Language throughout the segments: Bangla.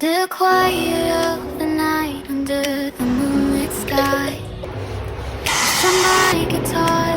The quiet of the night under the moonlit sky. Somebody guitar,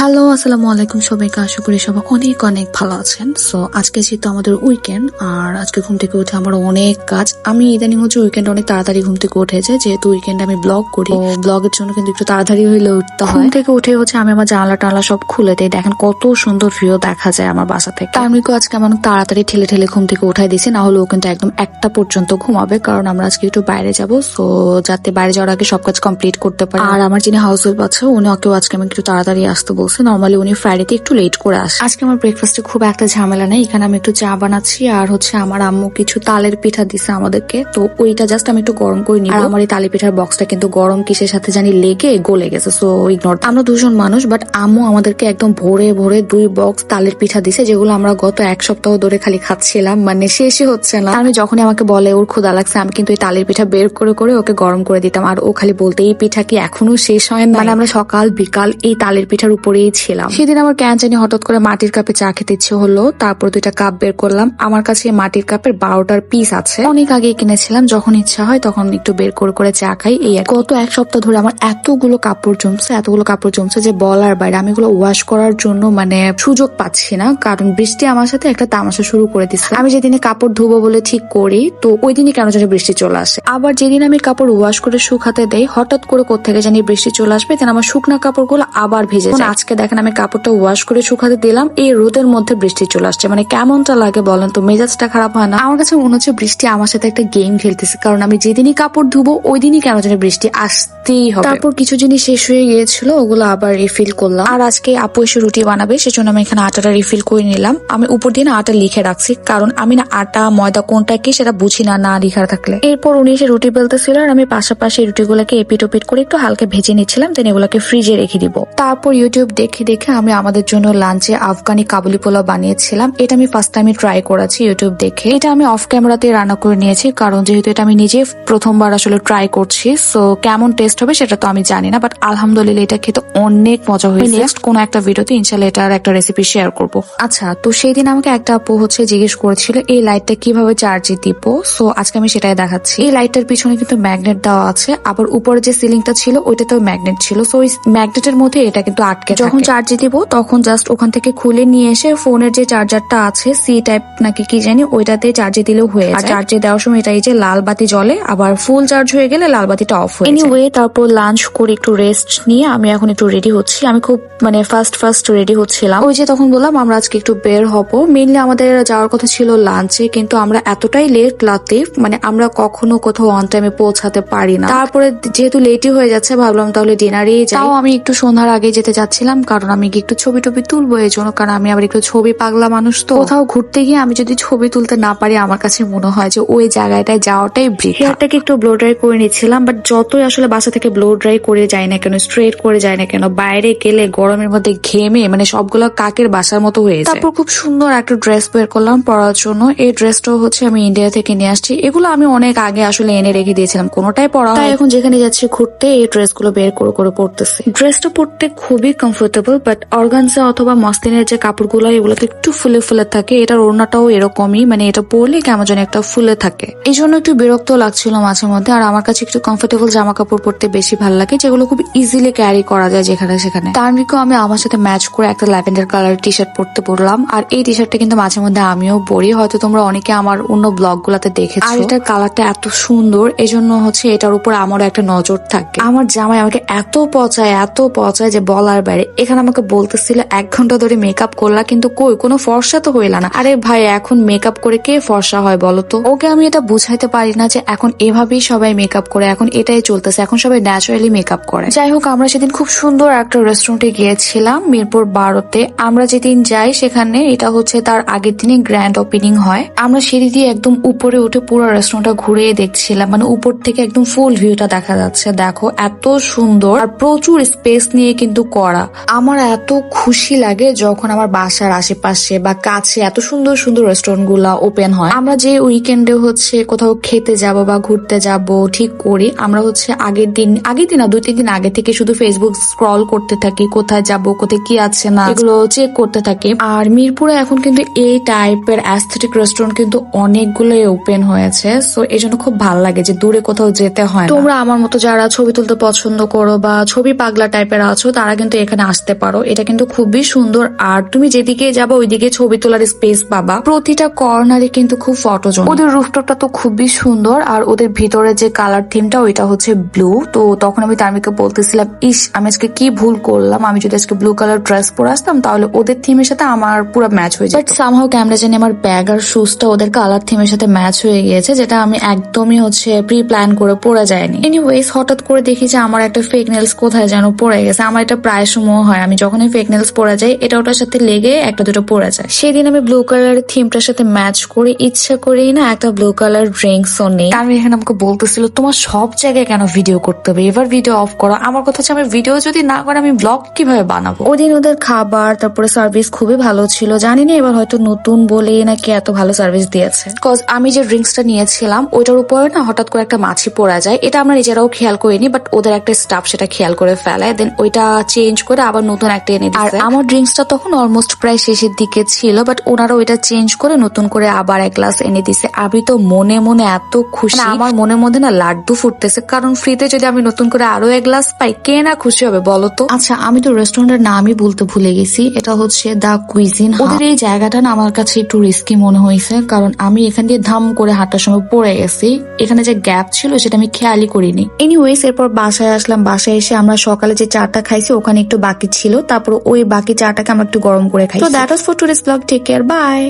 hello আসসালামু আলাইকুম সবাইকে। আশা করি সবাই অনেক অনেক ভালো আছেন। সো আজকে যেহেতু আমাদের উইকেন্ড আর আজকে ঘুম থেকে উঠে আমার অনেক কাজ। আমি ইদানিং হচ্ছে উইকেন্ড অনেক তাড়াতাড়ি ঘুম থেকে উঠেছে যেহেতু উইকেন্ড আমি ব্লগ করি ব্লগের জন্য কিন্তু একটু তাড়াতাড়ি হইলে উঠতে হয়। ঘুম থেকে উঠে হচ্ছে আমি আমার জানলা টানলা সব খুলে দিই। দেখেন কত সুন্দর ভিউ দেখা যায় আমার বাসা থেকে। আমি তামিলকে আজকে আমার তাড়াতাড়ি ঠেলে ঠেলে ঘুম থেকে উঠাই দিয়েছি না হলে ও কিন্তু একদম একটা পর্যন্ত ঘুমাবে কারণ আমরা আজকে একটু বাইরে যাব। সো যাতে বাইরে যাওয়ার আগে সব কাজ কমপ্লিট করতে পারি। আর আমার যিনি হাউস হেল্প আছে উনি ওকেও আজকে আমি একটু তাড়াতাড়ি আসতে বলছে নর্মালি উনি ফ্রাইডেতে একটু লেট করে আসে। আজকে আমার ব্রেকফাস্টে খুব একটা ঝামেলা নেই। এখানে আমি একটু চা বানাচ্ছি আর হচ্ছে আমার আম্মু কিছু তালের পিঠা দিছে আমাদেরকে। তো ওইটা জাস্ট আমি একটু গরম করে নিই আর আমার এই তালের পিঠার বক্সটা কিন্তু গরম কিসের সাথে জানি লেগে গলে গেছে সো ইগনোর আমরা দুজন মানুষ বাট আম্মু আমাদেরকে একদম ভোরে ভোরে দুই বক্স তালের পিঠা দিছে যেগুলো আমরা গত এক সপ্তাহ ধরে খালি খাচ্ছিলাম। মানে শেষই হচ্ছে না। আমি যখনই আমাকে বলে ওর ক্ষুদা লাগছে আমি কিন্তু এই তালের পিঠা বের করে করে ওকে গরম করে দিতাম। আর ও খালি বলতে এই পিঠা কি এখনও শেষ হয় না মানে আমরা সকাল বিকাল এই তালের পিঠার উপরেই ছিলাম। সেদিন আমার কেন জানি হঠাৎ করে মাটির কাপে চা খেতে ইচ্ছে হলো, তারপর দুইটা কাপ বের করলাম। আমার কাছে মাটির কাপের বারোটার পিস আছে। অনেক আগে কিনেছিলাম, যখন ইচ্ছা হয় তখন একটু বের করে করে চা খাই। এই গত এক সপ্তাহ ধরে আমার এতগুলো কাপড় জমছে, এতগুলো কাপড় জমছে যে বলার বাইরে আমি এগুলো ওয়াশ করার জন্য মানে সুযোগ পাচ্ছি না। কারণ বৃষ্টি আমার সাথে একটা তামাশা শুরু করে দিচ্ছে আমি যেদিনে কাপড় ধুবো বলে ঠিক করি, তো ওই দিনই কেন জানি বৃষ্টি চলে আসে। আবার যেদিন আমি কাপড় ওয়াশ করে শুকাতে দেই, হঠাৎ করে কোথেকে জানি বৃষ্টি চলে আসবে, দেন আমার শুকনা কাপড়গুলো আবার ভেজে যায়। দেখেন আমি কাপড়টা ওয়াশ করে শুকাতে দিলাম। এই রোদের মধ্যে বৃষ্টি চলে আসছে। মানে কেমনটা লাগে বলেন তো? মেজাজটা খারাপ হয় না? আমার কাছে মনে হচ্ছে বৃষ্টি আমার সাথে একটা গেম খেলতেছে। কারণ আমি যেদিনই কাপড় ধুবো ওই দিনই কেন জানি বৃষ্টি আসতেই হবে। তারপর কিছু জিনিস শেষ হয়ে গিয়েছিল ওগুলো আবার রিফিল করলাম। আর আজকে আপু এসে রুটি বানাবে সেজন্য আমি এখানে আটাটা রিফিল করে নিলাম। আমি উপর দিয়ে না আটা লিখে রাখছি কারণ আমি না আটা ময়দা কোনটা কি সেটা বুঝি না না লিখা থাকলে। এরপর উনি এসে রুটি বেলতেছিল আর আমি পাশাপাশি রুটিগুলোকে এপিট ওপিট করে একটু হালকা ভেজে নিচ্ছিলাম দেন এগুলোকে ফ্রিজে রেখে দিব। তারপর ইউটিউব দেখে দেখে আমি আমাদের জন্য লাঞ্চে আফগানি কাবুলি পোলাও বানিয়েছিলাম। এটা আমি ফার্স্ট টাইমে ট্রাই করেছি ইউটিউব দেখে। এটা আমি অফ ক্যামেরাতে রান্না করে নিয়েছি, কারণ যেহেতু এটা আমি নিজে প্রথমবার আসলে ট্রাই করছি সো কেমন টেস্ট হবে সেটা তো আমি জানি না বাট আলহামদুলিল্লাহ এটা খেতে অনেক মজা হয়েছে। নেক্সট কোনো একটা ভিডিওতে ইনশাল্লাহ এটার একটা রেসিপি শেয়ার করব। আচ্ছা তো সেই দিন আমাকে একটা আপু হচ্ছে জিজ্ঞেস করেছিল, এই লাইটটা কীভাবে চার্জে দিব? সো আজকে আমি সেটাই দেখাচ্ছি। এই লাইটটার পিছনে কিন্তু ম্যাগনেট দেওয়া আছে, আবার উপরে যে সিলিংটা ছিল, ওইটাতেও ম্যাগনেট ছিল। সো ওই ম্যাগনেটের মধ্যে এটা কিন্তু আটকে যখন চার্জে দিব তখন জাস্ট ওখান থেকে খুলে নিয়ে এসে ফোনের যে চার্জারটা আছে সি টাইপ নাকি কি জানি ওইটাতে চার্জে দিলেও হয়ে যায়। চার্জে দেওয়ার সময় এটা এই যে লাল বাতি জ্বলে আবার ফুল চার্জ হয়ে গেলে লাল বাতিটা অফ হয়ে এনিওয়ে তারপর লাঞ্চ করে একটু রেস্ট নিয়ে আমি এখন একটু রেডি হচ্ছি। আমি খুব মানে ফার্স্ট ফার্স্ট রেডি হচ্ছিলাম। ওই যে তখন বললাম আমরা আজকে একটু বের হব। মেনলি আমাদের যাওয়ার কথা ছিল লাঞ্চে কিন্তু আমরা এতটাই লেট লাতিফ মানে আমরা কখনো কোথাও অন টাইমে পৌঁছাতে পারি না। তারপরে যেহেতু লেটই হয়ে যাচ্ছে ভাবলাম তাহলে ডিনারেই যাও আমি একটু সন্ধ্যার আগে যেতে চাচ্ছিলাম কারণ আমি একটু ছবি টবি তুলবো এই জন্য কারণ আমি আবার একটু ছবি পাগলা মানুষ তো। কোথাও ঘুরতে গিয়ে আমি যদি ছবি তুলতে না পারি আমার কাছে মনে হয় যে ওই জায়গাটায় যাওয়াটাই বৃথা। হেয়ারটাকে একটু ব্লো ড্রাই করে নিচ্ছিলাম বাট যতই আসলে বাসা থেকে ব্লো ড্রাই করে যায় না কেন স্ট্রেট করে যায় না কেন বাইরে গেলে গরমের মধ্যে ঘেমে মানে সবগুলো কাকের বাসার মতো হয়ে যায়। তারপর খুব সুন্দর একটা ড্রেস বের করলাম পরার জন্য। এই ড্রেসটাও হচ্ছে আমি ইন্ডিয়া থেকে নিয়ে আসছি। এগুলো আমি অনেক আগে আসলে এনে রেখে দিয়েছিলাম কোনোটাই পরা এখন যেখানে যাচ্ছি ঘুরতে এই ড্রেসগুলো বের করে করে পড়তেছি ড্রেসটা পরতে খুবই কমফোর্টেবল বাট অর্গানসা অথবা মসলিনের যে কাপড়গুলো এগুলো তো একটু ফুলে ফুলে থাকে। এটার ওড়নাটাও এরকমই মানে এটা পরলে কেমন যেন একটা ফুলে থাকে। এই জন্য একটু বিরক্ত লাগছিল মাঝে মধ্যে, আর আমার কাছে একটু কমফোর্টেবল জামা কাপড় পরতে বেশি ভালো লাগে, যেগুলো খুব ইজিলি ক্যারি করা যায় যেখানে সেখানে। তানভিকও আমি আমার সাথে ম্যাচ করে একটা ল্যাভেন্ডার কালার টি শার্ট পরতে পড়লাম আর এই টি শার্টটা কিন্তু মাঝে মধ্যে আমিও পরি। হয়তো তোমরা অনেকে আমার অন্য ব্লগ গুলাতে দেখেছ। আর এটার কালারটা এত সুন্দর এই জন্য হচ্ছে এটার উপর আমারও একটা নজর থাকে। আমার জামাই আমাকে এত পচায় এত পচায় যে বলার বাইরে এখানে আমাকে বলতেছিল, এক ঘণ্টা ধরে মেকআপ করলা, কিন্তু কই? কোনো ফর্সা তো হইলা না। আরে ভাই, এখন মেকআপ করে কে ফর্সা হয় বলো তো? ওকে আমি এটা বুঝাইতে পারি না যে এখন এভাবেই সবাই মেকআপ করে, এখন এটাই চলতেছে, এখন সবাই ন্যাচারালি মেকআপ করে। যাই হোক, আমরা সেদিন খুব সুন্দর একটা রেস্টুরেন্টে গিয়েছিলাম, মিরপুর বারোতে। আমরা যেদিন যাই সেখানে, এটা হচ্ছে তার আগের দিনই গ্র্যান্ড ওপেনিং হয়। আমরা সিঁড়ি দিয়ে একদম উপরে উঠে পুরো রেস্টুরেন্টটা ঘুরে দেখছিলাম মানে উপর থেকে একদম ফুল ভিউটা দেখা যাচ্ছে। দেখো, এত সুন্দর, আর প্রচুর স্পেস নিয়ে কিন্তু করা। আমার এত খুশি লাগে যখন আমার বাসার আশেপাশে বা কাছে এত সুন্দর সুন্দর রেস্টুরেন্টগুলা ওপেন হয়। আমরা যে উইকেন্ডে হচ্ছে কোথাও খেতে যাব বা ঘুরতে যাব ঠিক করি। আমরা হচ্ছে আগের দিন আগের দিন না, দুই, তিন দিন আগে থেকে শুধু ফেসবুক স্ক্রল করতে থাকি। কোথায় যাব, কোথায় কি আছে না, এগুলো চেক করতে থাকি। আর মিরপুরে এখন কিন্তু এই টাইপের অ্যাস্থেটিক রেস্টুরেন্ট কিন্তু অনেকগুলোই ওপেন হয়েছে। সো এই জন্য খুব ভালো লাগে যে দূরে কোথাও যেতে হয় তোমরা আমার মতো যারা ছবি তুলতে পছন্দ করো বা ছবি পাগলা টাইপের আছো, তারা কিন্তু এখানে আসতে পারো। এটা কিন্তু খুবই সুন্দর। আর তুমি যেদিকে যাব, ওইদিকে ছবি তোলার স্পেস পাবা। প্রতিটা কর্নারে কিন্তু খুব ফটোজন ওদের রুফটপটা তো খুবই সুন্দর। আর ওদের ভিতরে যে কালার থিমটা ওইটা হচ্ছে ব্লু তো তখন আমি তার্মিকে বলতেছিলাম, ইস, আমি আজকে কি ভুল করলাম? আমি যদি আজকে ব্লু কালার ড্রেস পরে আসতাম, তাহলে ওদের থিমের সাথে আমার পুরো ম্যাচ হয়ে যায় বাট সামহাও ক্যামেরা জানি আমার ব্যাগ আর শুজটা ওদের কালার থিমের সাথে ম্যাচ হয়ে গিয়েছে, যেটা আমি একদমই হচ্ছে প্রি প্ল্যান করে পরে যায়নি এনিওয়েজ হঠাৎ করে দেখি যে আমার একটা ফেক নেলস কোথায় যেন পড়ে গেছে। আমার এটা প্রায় সময় হয় আমি যখনই ফেক নেলস পরে যাই এটা ওটার সাথে লেগে একটা দুটো পড়ে যায়। সেদিন আমি ব্লু কালারের থিমটার সাথে ম্যাচ করে ইচ্ছা করেই না একটা ব্লু কালার ড্রিঙ্কসও নেই। আমি এখানে আমাকে বলতেছিল তোমার সব জায়গায় কেন ভিডিও করতে হবে? এবার ভিডিও অফ করো। আমার কথা হচ্ছে আমি ভিডিও যদি না করে আমি ব্লগ কীভাবে বানাবো? ওদিন ওদের খাবার তারপরে সার্ভিস খুবই ভালো ছিল জানি না এবার হয়তো নতুন বলে নাকি এত ভালো সার্ভিস দিয়েছে। কজ আমি যে ড্রিঙ্কসটা নিয়েছিলাম ওইটার উপরে না হঠাৎ করে একটা মাছি পড়া যায়। এটা আমরা নিজেরাও খেয়াল করিনি বাট ওদের একটা স্টাফ সেটা খেয়াল করে ফেলে দেন ওইটা চেঞ্জ করে আবার নতুন একটা এনে আর আমার ড্রিঙ্কসটা তখন অলমোস্ট প্রায় শেষের দিকে ছিল বাট ওনারা ওইটা চেঞ্জ করে নতুন করে আবার এক গ্লাস এনে দিছে। আমি তো মনে মনে এত খুশি। আমার মনে মধ্যে না লাড্ডু ফুটতেছে কারণ ফ্রিতে যদি আমি নতুন করে আরও এক গ্লাস পাই কে না খুশি হবে বলো তো? আচ্ছা আমি তো রেস্টুরেন্টের নামই বলতে ভুলে গেছি। এটা হচ্ছে দা কুইজিন ওদের এই জায়গাটা না আমার কাছে একটু রিস্কি মনে হয়েছে কারণ আমি এখান দিয়ে ধাম করে হাঁটার সময় পড়ে গেছি। এখানে যে গ্যাপ ছিল সেটা আমি খেয়ালই করিনি। এনিওয়েজ এরপর বাসায় আসলাম। বাসায় এসে আমরা সকালে যে চাটা খাইছি ওখানে একটু বাকি ছিল, তারপর ওই বাকি চাটাকে আমরা একটু গরম করে খাই। তো that was for today's blog take care bye